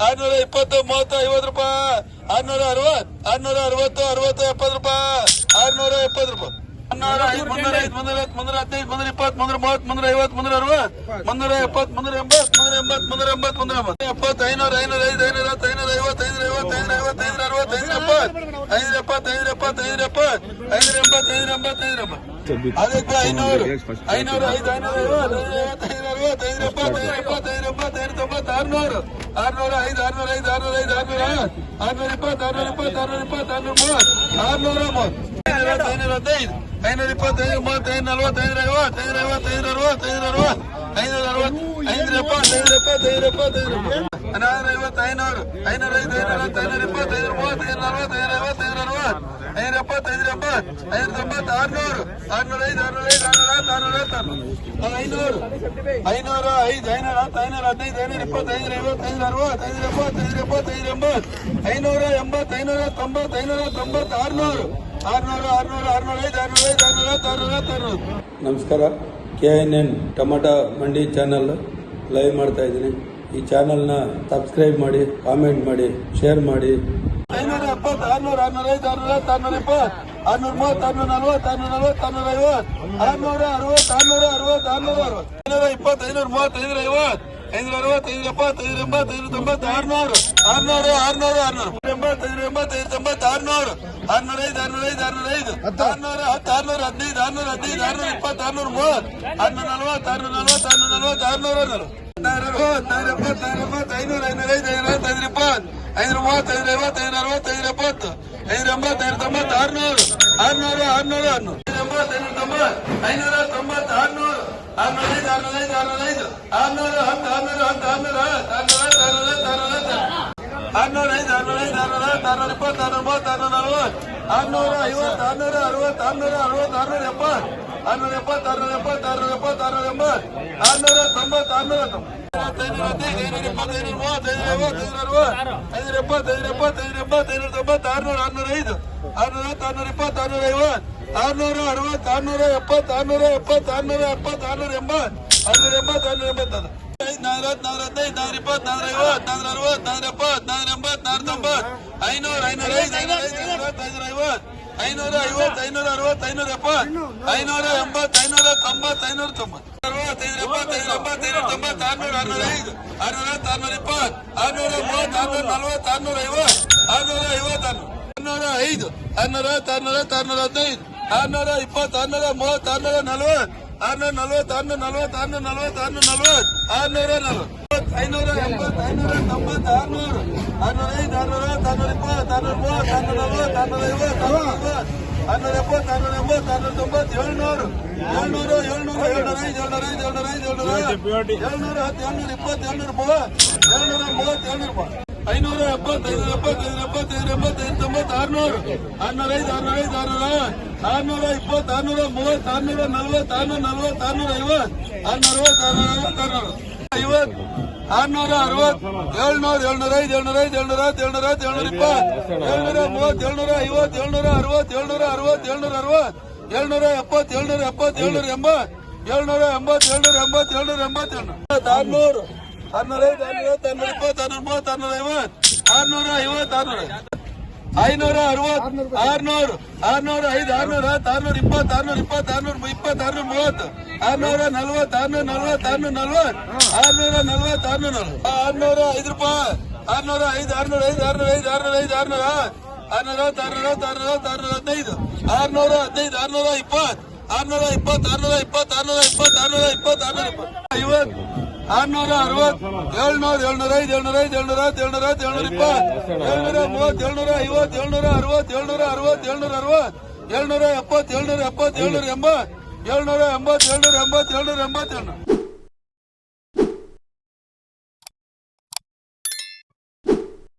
ಆರ್ನೂರ ಇಪ್ಪತ್ತು ಮೂವತ್ತು ಐವತ್ತು ರೂಪಾಯಿ ಆರ್ನೂರ ಅರವತ್ ಆರ್ನೂರ ಅರವತ್ತು ಅರವತ್ತು ಎಪ್ಪತ್ತು ರೂಪಾಯಿ ಆರ್ನೂರ ಎಪ್ಪತ್ತು ರೂಪಾಯಿ ಐದು ಮುನ್ನೂರ ಐದು ಮುನ್ನೂರ ಐವತ್ತು ಎಂಬತ್ತು ಎಂಬತ್ತು ಐನೂರ ಐನೂರ ಎಂಬತ್ತು ಐನೂರ ಆರ್ನೂರು, ಆರ್ನೂರ ಐದು ಆರ್ನೂರ ಐದು ಆರ್ನೂರ ಐದು, ಆರ್ನೂರ ಆರ್ನೂರ ಇಪ್ಪತ್ತು ಆರ್ನೂರ ಇಪ್ಪತ್ತು ಆರ್ನೂರ ಇಪ್ಪತ್ತು, ಆರ್ನೂರ ಮೂವತ್ತು ಆರ್ನೂರ ಮೂವತ್ತು. ಐನೂರ ಹದಿನೈದು, ಐನೂರ ಇಪ್ಪತ್ತೈದು ಮೂವತ್ತೈದು ನಲವತ್ತೈದು ಐವತ್ತು, ಐನೂರ ಐವತ್ತು, ಐನೂರ ಅರವತ್ತು ಐನೂರ ಅರವತ್ತು ಐನೂರ ಅರವತ್ತು, ಐನೂರ ಎಪ್ಪತ್ತು ಐನೂರ ಎಪ್ಪತ್ತು ಐನೂರ ಎಪ್ಪತ್ತು, ಐನೂರ ಹನ್ನೊಂದು ಐವತ್ತು, ಐನೂರು, ಐನೂರ ಐದು, ಐನೂರ ಹತ್ತು, ಐನೂರ ಇಪ್ಪತ್ತು, ಐನೂರ ಮೂವತ್ತು, ಐನೂರ ನಲವತ್ತು, ಐನೂರ ಐವತ್ತು, ಐನೂರ ಅರವತ್ತು. ಐನೂರ ಎಪ್ಪತ್ತು ಐನೂರ ಎಪ್ಪತ್ತು ಐನೂರ ತೊಂಬತ್ತು ಆರ್ನೂರು ಆರ್ನೂರ ಐದು ಆರ್ನೂರ ಐದು ಆರ್ನೂರ ಐನೂರು ಐನೂರ ಐದು ಐನೂರ ಹತ್ತು ಐನೂರ ಹದಿನೈದು ಐನೂರ ಇಪ್ಪತ್ತು ಐನೂರ ಐವತ್ತು ಐನೂರ ಅರವತ್ತು ಐನೂರ ಎಪ್ಪತ್ತು ಐನೂರ ಎಪ್ಪತ್ತು ಐನೂರ ಎಂಬತ್ತು ಐನೂರ ಎಂಬತ್ತು ಐನೂರ ತೊಂಬತ್ತು ಐನೂರ ತೊಂಬತ್ತು ಆರ್ನೂರು ಆರ್ನೂರು ಆರ್ನೂರು ಆರ್ನೂರ ಐದು ಆರ್ನೂರ ಐದು ಆರ್ನೂರ ಆರ್ನೂರು ನಮಸ್ಕಾರ. ಕೆ ಎನ್ ಎನ್ ಟೊಮಟೊ ಮಂಡಿ ಚಾನಲ್ ಲೈವ್ ಮಾಡ್ತಾ ಇದ್ದೀನಿ. ಈ ಚಾನೆಲ್ನ ಸಬ್ಸ್ಕ್ರೈಬ್ ಮಾಡಿ ಕಾಮೆಂಟ್ ಮಾಡಿ ಶೇರ್ ಮಾಡಿ. ಐನೂರ ಎಪ್ಪತ್ತು ಆರ್ನೂರ ಆರ್ನೂರ ಐದು ಆರ್ನೂರ ಆರ್ನೂರ ಇಪ್ಪತ್ತು ಆರ್ನೂರ ಮೂವತ್ತು ಆರ್ನೂರ ನಲ್ವತ್ತು ಆರ್ನೂರ ನಲ್ವತ್ತು ಆರ್ನೂರ ಐವತ್ತು ಆರ್ನೂರ ಅರವತ್ತು ಆರ್ನೂರ ಅರವತ್ತು ಆರ್ನೂರ ಅರವತ್ತು ಐನೂರ ಇಪ್ಪತ್ತು ಐನೂರ ಮೂವತ್ತು ಐನೂರ ಐವತ್ತು ಐನೂರ ಅರವತ್ತು ಐನೂರ ಎಪ್ಪತ್ತು ಐನೂರ ಎಂಬತ್ತು ಐನೂರ ತೊಂಬತ್ತು ಆರ್ನೂರು ಆರ್ನೂರು ಆರ್ನೂರು ಆರ್ನೂರು ಎಂಬತ್ತು ಐನೂರ ಎಂಬತ್ತು ಐನೂರ ತೊಂಬತ್ತು ಆರ್ನೂರು ಆರ್ನೂರ ಐದು ಆರ್ನೂರ ಐದು ಆರ್ನೂರ ಐದು ಆರ್ನೂರ ಹತ್ತು ಆರ್ನೂರ ಹದಿನೈದು ಆರ್ನೂರ ಹದಿನೈದು ಆರ್ನೂರ ಇಪ್ಪತ್ತು ಆರ್ನೂರ ಮೂವತ್ತು ಆರ್ನೂರ ನಲ್ವತ್ತು ಆರ್ನೂರ ನಲ್ವತ್ತು ಆರ್ನೂರ ನಲ್ವತ್ತು ಆರ್ನೂರ ಅರವತ್ತು ಐನೂರ ಐನೂರ ಐದು ಐನೂರ ಐದು ಇಪ್ಪತ್ತು ಐನೂರ ಮೂವತ್ತು ಐನೂರ ಐವತ್ತು ಐನೂರ ಅರವತ್ತು ಐನೂರ ಎಪ್ಪತ್ತು ಐನೂರ ಎಂಬತ್ತು ಐನೂರ ತೊಂಬತ್ತು ಆರ್ನೂರು ಆರ್ನೂರು ಆರ್ನೂರು ಆರ್ನೂರು ಎಂಬತ್ತು ಐನೂರ ತೊಂಬತ್ತು ಐನೂರ ತೊಂಬತ್ತು ಆರ್ನೂರು ಆರ್ನೂರ ಐದು ಆರ್ನೂರ ಐದು ಆರ್ನೂರ ಐದು ಆರ್ನೂರು ಹತ್ತು ಆರ್ನೂರ ಹತ್ತು ಆರ್ನೂರ ಆರ್ನೂರ ಆರ್ನೂರ ಆರ್ನೂರ ಆರ್ನೂರ ಐದು ಆರ್ನೂರ ಐದು ಆರ್ನೂರ ಹತ್ತು ಆರ್ನೂರ ಇಪ್ಪತ್ತು ಆರ್ನೂರ ಮೂವತ್ತು ಆರ್ನೂರ ನಲ್ವತ್ತು ಆರ್ನೂರ ಐವತ್ತು ಆರ್ನೂರ ಅರವತ್ತು ಆರ್ನೂರ ಅರವತ್ತು ಆರ್ನೂರ ಎಪ್ಪತ್ತು ಆರ್ನೂರ ಎಪ್ಪತ್ತು ಆರ್ನೂರ ಎಪ್ಪತ್ತು ಆರ್ನೂರ ಎಪ್ಪತ್ತು ಆರ್ನೂರ ಎಂಬತ್ತು ಆರ್ನೂರ ತೊಂಬತ್ತು ಆರ್ನೂರ ತೊಂಬತ್ತು ಹದಿನೈದು ಐನೂರ ಇಪ್ಪತ್ತು ಐನೂರ ಮೂವತ್ತು ಐನೂರ ಐವತ್ತು, ಐನೂರ ಅರವತ್ತು ಐನೂರ ಎಪ್ಪತ್ತು ಐನೂರ ಎಪ್ಪತ್ತು, ಐನೂರ ಎಂಬತ್ತು ಐನೂರ ತೊಂಬತ್ತು ಆರ್ನೂರ ಆರ್ನೂರ ಐದು ಆರ್ನೂರ ಹತ್ತು ಆರ್ನೂರ ಐವತ್ತು ಆರ್ನೂರ ಅರವತ್ತು ಹದಿನೈದು ಐನೂರ ಐದು ಐದು ಐನೂರ ಐನೂರ ಐವತ್ತು ಐನೂರ ಅರವತ್ತು ಐನೂರ ಎಪ್ಪತ್ತು ಐನೂರ ಎಂಬತ್ತು ಐನೂರ ತೊಂಬತ್ತು ಐನೂರ ತೊಂಬತ್ತು. ಅರವತ್ತು ಐನೂರ ಎಪ್ಪತ್ತು ಐನೂರ ಎಂಬತ್ತು ಐನೂರ ತೊಂಬತ್ತು ಆರ್ನೂರ ಆರ್ನೂರ ಐದು ಆರ್ನೂರ ಹತ್ತು ಆರ್ನೂರ ಇಪ್ಪತ್ತು ಆರ್ನೂರ ಮೂವತ್ತು ಆರ್ನೂರ ನಲ್ವತ್ತು ಆರ್ನೂರ ಐವತ್ತು ಆರ್ನೂರ ಐವತ್ತು ಆರ್ನೂರ ಐದು ಆರ್ನೂರ ಹತ್ತು ಆರ್ನೂರ ಹತ್ತು ಆರ್ನೂರ ಹದಿನೈದು ಆರ್ನೂರ ಇಪ್ಪತ್ತು ಆರ್ನೂರ ಮೂವತ್ತು ಆರ್ನೂರ ನಲ್ವತ್ತು ಆರ್ನೂರ ನಲ್ವತ್ತು ಆರ್ನೂರ ನಲ್ವತ್ತು ಆರ್ನೂರ ನಲ್ವತ್ತು ಆರ್ನೂರ ನಲ್ವತ್ತು ಆರ್ನೂರ ನಲ್ವತ್ತು ಐನೂರ ಎಂಬತ್ತು ಐನೂರ ತೊಂಬತ್ತು ಆರ್ನೂರು ಆರ್ನೂರ ಐದು ಆರ್ನೂರ ಹತ್ತು ಆರ್ನೂರ ಇಪ್ಪತ್ತು ಆರ್ನೂರ ಮೂವತ್ತು ಆರ್ನೂರ ನಲ್ವತ್ತು ಆರ್ನೂರ ಐವತ್ತು ಆರ್ನೂರ ನಲ್ವತ್ತು ಆರ್ನೂರ ಎಪ್ಪತ್ತು ಆರ್ನೂರ ಎಂಬತ್ತು ಆರ್ನೂರ ತೊಂಬತ್ತು ಏಳ್ನೂರು ಏಳ್ನೂರು ಏಳ್ನೂರು ಏಳ್ನೂರ ಐದು ಏಳ್ನೂರ ಐದು ಏಳ್ನೂರ ಐದು. ಏಳ್ನೂರ ಏಳ್ನೂರ ಹತ್ತು ಏಳ್ನೂರ ಇಪ್ಪತ್ತು ಏಳ್ನೂರ ಮೂವತ್ತು ಏಳ್ನೂರ ಮೂವತ್ತು ಏಳ್ನೂರ ಮೂವತ್ತು ಐನೂರ ಎಪ್ಪತ್ತೈದು ಎಪ್ಪತ್ತೈದು ಎಪ್ಪತ್ತು ಎಂಬತ್ತೈದು ತೊಂಬತ್ತು ಆರ್ನೂರು. ಆರ್ನೂರ ಐದು ಆರ್ನೂರ ಐದು ಆರ್ನೂರ ಆರ್ನೂರ ಇಪ್ಪತ್ತು ಆರ್ನೂರ ಮೂವತ್ತು ಆರ್ನೂರ ನಲ್ವತ್ತು ಆರ್ನೂರ ನಲ್ವತ್ತು ಆರ್ನೂರ ಐವತ್ತು ಆರ್ನೂರ ಅರವತ್ತು ಆರ್ನೂರ ಐವತ್ತು ಆರ್ನೂರ ಐವತ್ತು, ಆರ್ನೂರ ಅರವತ್ ಏಳ್ನೂರ ಏಳ್ನೂರ ಐದು ಏಳ್ನೂರ ಐದು ಏಳ್ನೂರ ಏಳ್ನೂರ ಏಳ್ನೂರ ಇಪ್ಪತ್ತು ಏಳ್ನೂರ ಮೂವತ್ತು ಏಳ್ನೂರ ಐವತ್ತು ಏಳ್ನೂರ ಅರವತ್ತು ಏಳ್ನೂರ ಅರವತ್ತು ಏಳ್ನೂರ ಅರವತ್ತು ಏಳ್ನೂರ ಎಪ್ಪತ್ತು ಏಳ್ನೂರ ಎಪ್ಪತ್ತು ಏಳ್ನೂರ ಎಂಬತ್ತು ಏಳ್ನೂರ ಎಂಬತ್ತು ಏಳ್ನೂರ ಎಂಬತ್ತು ಏಳ್ನೂರ ಏಳ್ನೂರ ಆರ್ನೂರು ಆರ್ನೂರ ಐದು ಆರ್ನೂರ ಇಪ್ಪತ್ತು ಆರ್ನೂರ ಮೂವತ್ತು ಆರ್ನೂರ ಐವತ್ತು ಆರ್ನೂರ ಐವತ್ತು ಆರ್ನೂರ ಐನೂರ ಅರವತ್ತು ಆರ್ನೂರ್ ಆರ್ನೂರ ಐದು ಆರ್ನೂರ ಹತ್ತು ಆರ್ನೂರ ಇಪ್ಪತ್ತು ಆರ್ನೂರ ಇಪ್ಪತ್ತು ಆರ್ನೂರ ಇಪ್ಪತ್ತು ಆರ್ನೂರ ಮೂವತ್ತು ಆರ್ನೂರ ನಲ್ವತ್ ಆರ್ನೂರ ನಲ್ವತ್ ಆರ್ನೂರ ನಲ್ವತ್ತು ಆರ್ನೂರ ನಲ್ವತ್ ಆರ್ನೂರ ಆರ್ನೂರ ಐದು ರೂಪಾಯಿ ಆರ್ನೂರ ಐದು ಆರ್ನೂರ ಐದು ಆರ್ನೂರ ಐದು ಆರ್ನೂರ ಐದು ಆರ್ನೂರ ಆರ್ನೂರ ಆರ್ನೂರ ಆರ್ನೂರ ಆರ್ನೂರ ಹದಿನೈದು ಆರ್ನೂರ ಹದಿನೈದು ಆರ್ನೂರ ಇಪ್ಪತ್ತು ಆರ್ನೂರ ಇಪ್ಪತ್ತು ಆರ್ನೂರ ಇಪ್ಪತ್ತು ಆರ್ನೂರ ಇಪ್ಪತ್ತು ಆರ್ನೂರ ಇಪ್ಪತ್ತು ಆರ್ನೂರ ಇಪ್ಪತ್ತು ಐವತ್ತು ಆರ್ನೂರ ಅರವತ್ತು ಏಳ್ನೂರ ಏಳ್ನೂರ ಐದು ಏಳ್ನೂರ ಐದು ಏಳ್ನೂರ ಏಳ್ನೂರ ಏಳ್ನೂರ ಇಪ್ಪತ್ತು ಏಳ್ನೂರ ಮೂವತ್ತು ಏಳ್ನೂರ ಐವತ್ತು ಏಳ್ನೂರ ಅರವತ್ತು ಏಳ್ನೂರ ಅರವತ್ತು ಏಳ್ನೂರ ಅರವತ್ತು ಏಳ್ನೂರ ಎಪ್ಪತ್ತು ಏಳ್ನೂರ ಎಪ್ಪತ್ತು ಏಳ್ನೂರ ಎಂಬತ್ತು ಏಳ್ನೂರ ಎಂಬತ್ತು ಏಳ್ನೂರ ಎಂಬತ್ತು ಏಳ್ನೂರ ಎಂಬತ್ತು ಏಳ್ನೂರ